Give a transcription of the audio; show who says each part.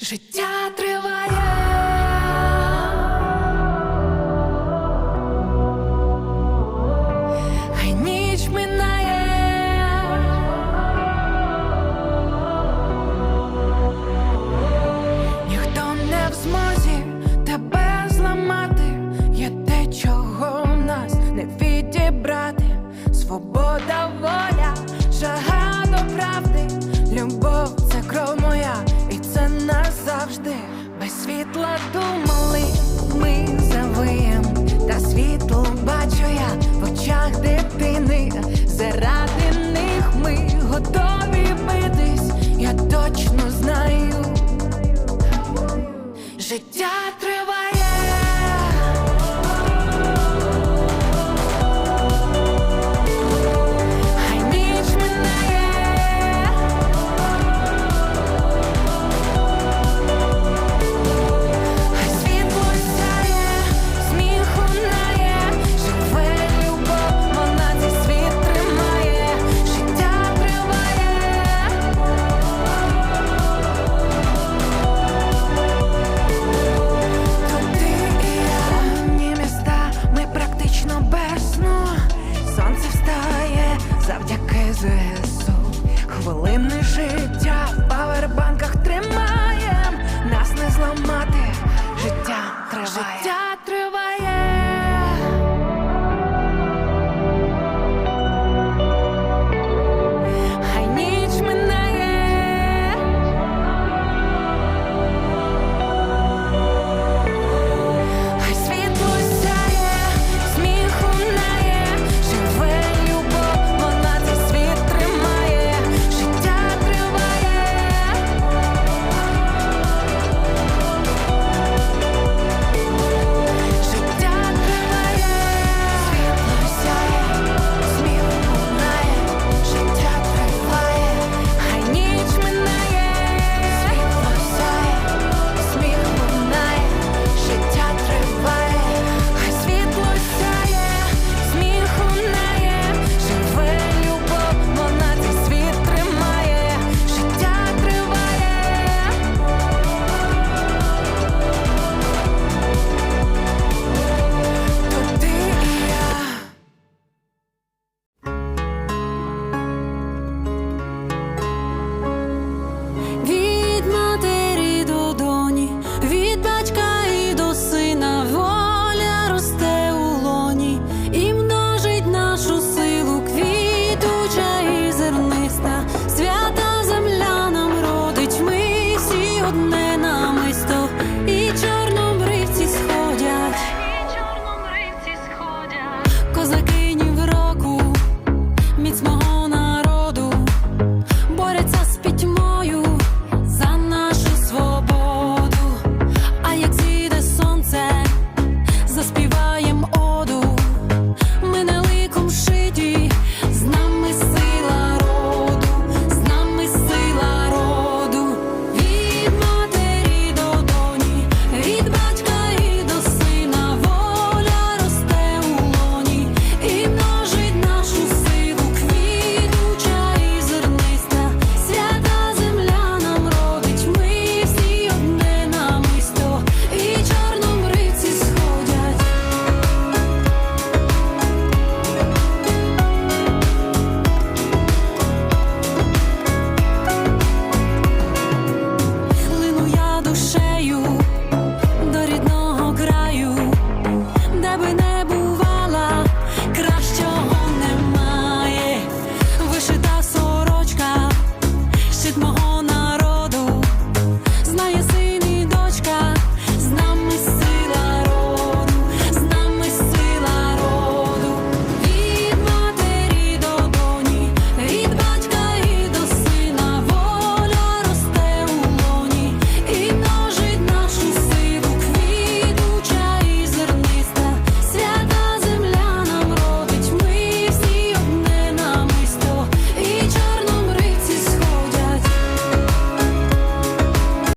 Speaker 1: Життя три. думали, ми завиєм, та світло бачу я в очах дитини заради.